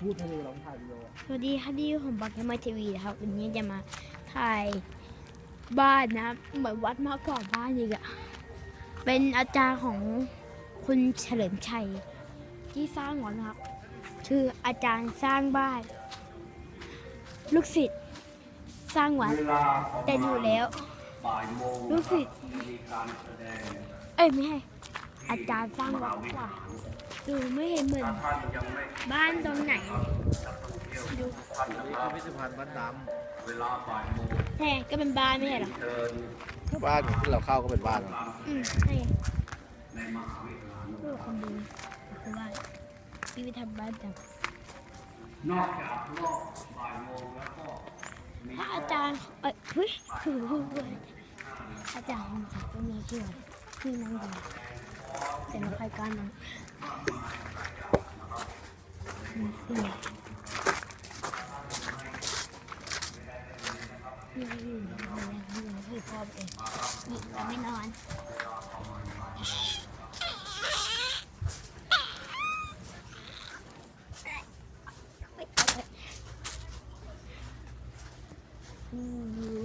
พูดให้ดูเราถ่ายวิดีโอสวัสดีค่ะที่ผมบักมาทีวีนะครับวันนี้จะมาถ่ายบ้านนะเหมือนวัดมากกว่าบ้านอีกอะเป็นอาจารย์ของคุณเฉลิมชัย ที่สร้างก่อนะครับคืออาจารย์สร้างบ้าน ลูกศิษย์สร้างวัดเวแต่อยู่แล้ว ลูกศิษย์เอ้ยไม่ใช่อาจารย์สร้างวัดกว่า ดูไม่เห็นเหมือนถ้าท่านยังไม่บ้านตรงไหนนักท่องเที่ยวดูท่านนะครับพิพิธภัณฑ์วัดดเวลาบ่ายโมงแน่ก็เป็นบ้านไม่ใช่เหรอเชิญำบ้านที่เราเข้าก็เป็นบ้านอืมใช่ในมหาวิทยาลัยลูกคนดูคือว่าพี่ไปทำบ้านจับนอกจากรอบบ่ายโมงแล้วก็มีถ้าอาจารย์เอ้ยเฮ้ยคืออาจารย์ของผมก็มีชื่อชื่อนั่งดี แต่ไม่ค่อยกล้านั่งนี่นี่อยู่นี่พ่อเองนี่เราไม่นอนอืม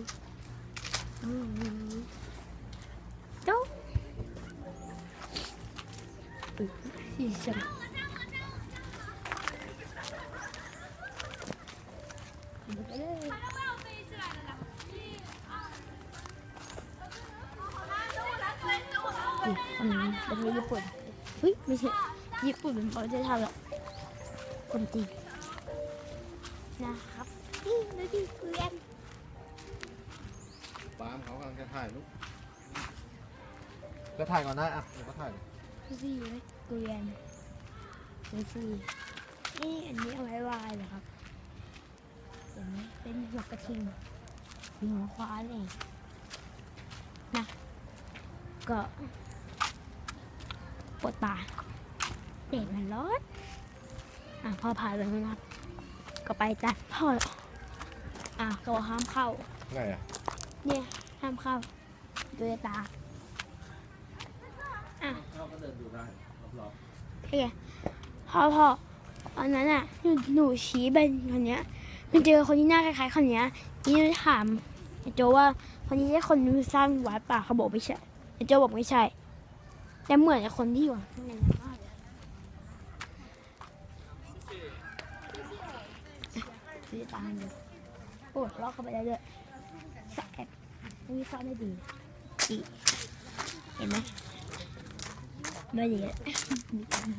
อืม อุ๊ยอีสังดูไปเลยอุ๊ยคนญี่ปุ่นเฮ้ยไม่ใช่ญี่ปุ่นเป็นประเทศไทยหรอกคนจีนนะครับนี่ดูดิเพื่อนปามเขากำลังจะถ่ายลูกก็ถ่ายก่อนนะอะเดี๋ยวก็ถ่ายดู สิไหมเกวียนดูสินี่อันนี้เอาไว้วายเหรอครับเห็นไหมเป็นหัวกระทิงหัวควานเองนะก็ปวดตาเด็กมันร้อนอะพ่อพาไปนะครับ ก็ไปจัดพ่ออะก็บอกห้ามเข้าไงอะเนี่ยห้ามเข้าดูตา อะเราก็เดินดูได้รอบโอเคพ่อพ่อตอนนั้นอะหนูหนูชี้เป็นคนเนี้ย มันเจอคนที่หน้าคล้ายๆคนเนี้ยนี่หนูถามไอ้โจว่าคนนี้ใช่คนที่สร้างวัดป่ะเขาบอกไม่ใช่ไอ้โจบอกไม่ใช่ แต่เหมือนไอ้คนที่อยู่ข้างในนั้นมากเลยดูตามดูโอ้ลอกเข้าไปได้ด้วยสแอบนี่ซ่อนได้ดีดีเห็นไหม ไม่ดีอะมีการ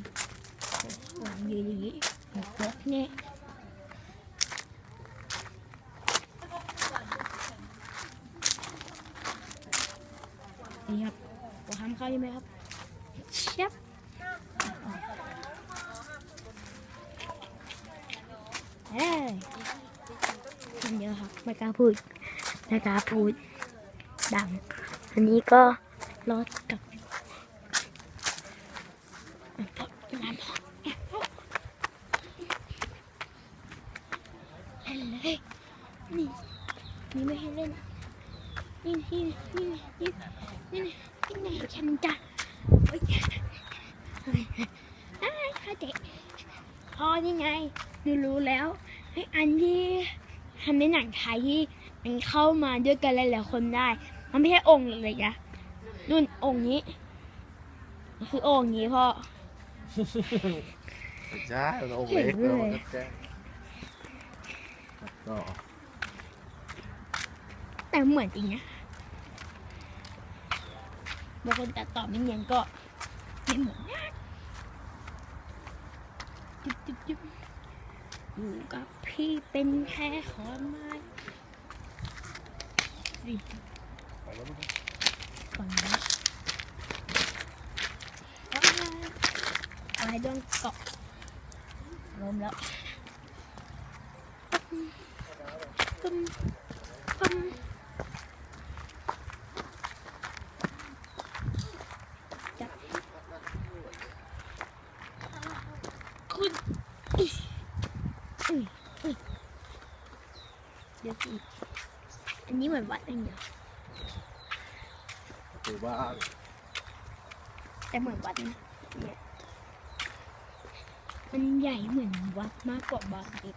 วางยืนอย่างนี้หัวกเนี่ยนี่ครับหัวห้ามเข้าใช่ไหมครับเชียบเอ้ยมันเยอะครับไม่กล้าพูดไม่กล้าพูดดังอันนี้ก็รถกับร้านพ่อเล่นเลยนี่นี่ไม่ให้เล่น นี่นี่ นี่นี่นี่ฉันจะโอ๊ยอ้ายข้าเจ๊พอนี่ไงหนูรู้แล้วไอ้อันที่ทำในหนังไทยที่มันเข้ามาด้วยกันหลายๆคนได้ มันไม่ใช่องค์เลยนะนุ่นองค์นี้ คือองค์นี้พ่อใช่เราองค์เล็กเห็นเราก็แจ้งก็แต่เหมือนจริงนะ บางคนตัดต่อไม่เนียนก็ไม่เหมือนจุ๊บจุ๊บจุ๊บอยู่กับพี่เป็นแค่ขอนไม้สิฟังก่อนนะเอาให้ดวงเกาะลมแล้วปึ้มปึ้มจับคุณอุ๊ยอุ้ยอุ้ยเดี๋ยวสิอันนี้เห มือนวัดเองเดียวถือว่าแต่เหมือนวัดนะเนี่ยมันใหญ่เหมือนวัดมากกว่าบ้านอีก